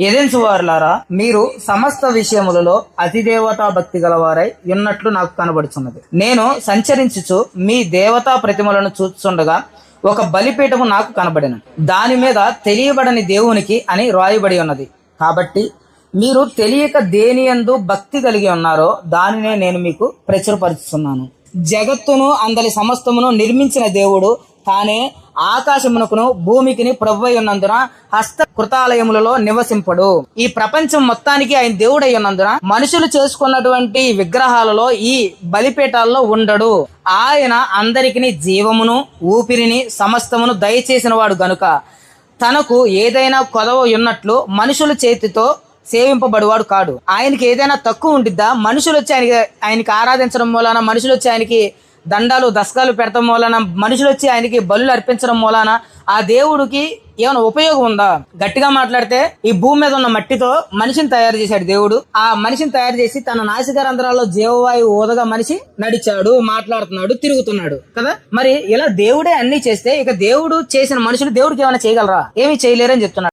ఎదెన్స్ వారులారా మీరు సమస్త విషయములలో అతిదేవతా భక్తి గలవారై ఉన్నట్లు నాకు కనబడుచున్నది. నేను సంచరించుచు మీ దేవతా ప్రతిమలను చూస్తుండగా ఒక బలిపీఠము నాకు కనబడిన దాని మీద తెలియబడని దేవునికి అని రాయబడి ఉన్నది. కాబట్టి మీరు తెలియక దేని ఎందు భక్తి కలిగి ఉన్నారో దానినే నేను మీకు ప్రచురపరుస్తున్నాను జగత్తును అందరి సమస్తమును నిర్మించిన దేవుడు తానే ఆకాశమునకును భూమికిని ప్రభు ఉన్నందున హస్త కృతాలయములలో నివసింపడు. ఈ ప్రపంచం మొత్తానికి ఆయన దేవుడై ఉన్నందున మనుషులు చేసుకున్నటువంటి విగ్రహాలలో ఈ బలిపీఠాల్లో ఉండడు. ఆయన అందరికిని జీవమును ఊపిరిని సమస్తమును దయచేసిన వాడు గనుక. తనకు ఏదైనా కొదవ ఉన్నట్లు మనుషుల చేతితో సేవింపబడివాడు కాడు. ఆయనకి ఏదైనా తక్కువ ఉండిద్దా? మనుషులు వచ్చి ఆయనకి ఆయనకి ఆరాధించడం మూలాన మనుషులు వచ్చి ఆయనకి దండాలు దశకాలు పెడతాం మూలాన మనుషులు వచ్చి ఆయనకి బలులు అర్పించడం మూలాన ఆ దేవుడికి ఏమైనా ఉపయోగం ఉందా? గట్టిగా మాట్లాడితే ఈ భూమి మీద ఉన్న మట్టితో మనిషిని తయారు చేశాడు దేవుడు. ఆ మనిషిని తయారు చేసి తన నాసికరంధ్రాల్లో జీవవాయువు ఊదగా మనిషి నడిచాడు మాట్లాడుతున్నాడు తిరుగుతున్నాడు కదా? మరి ఇలా దేవుడే అన్ని చేస్తే ఇక దేవుడు చేసిన మనుషులు దేవుడికి ఏమైనా చేయగలరా? ఏమీ చేయలేరని చెప్తున్నాడు.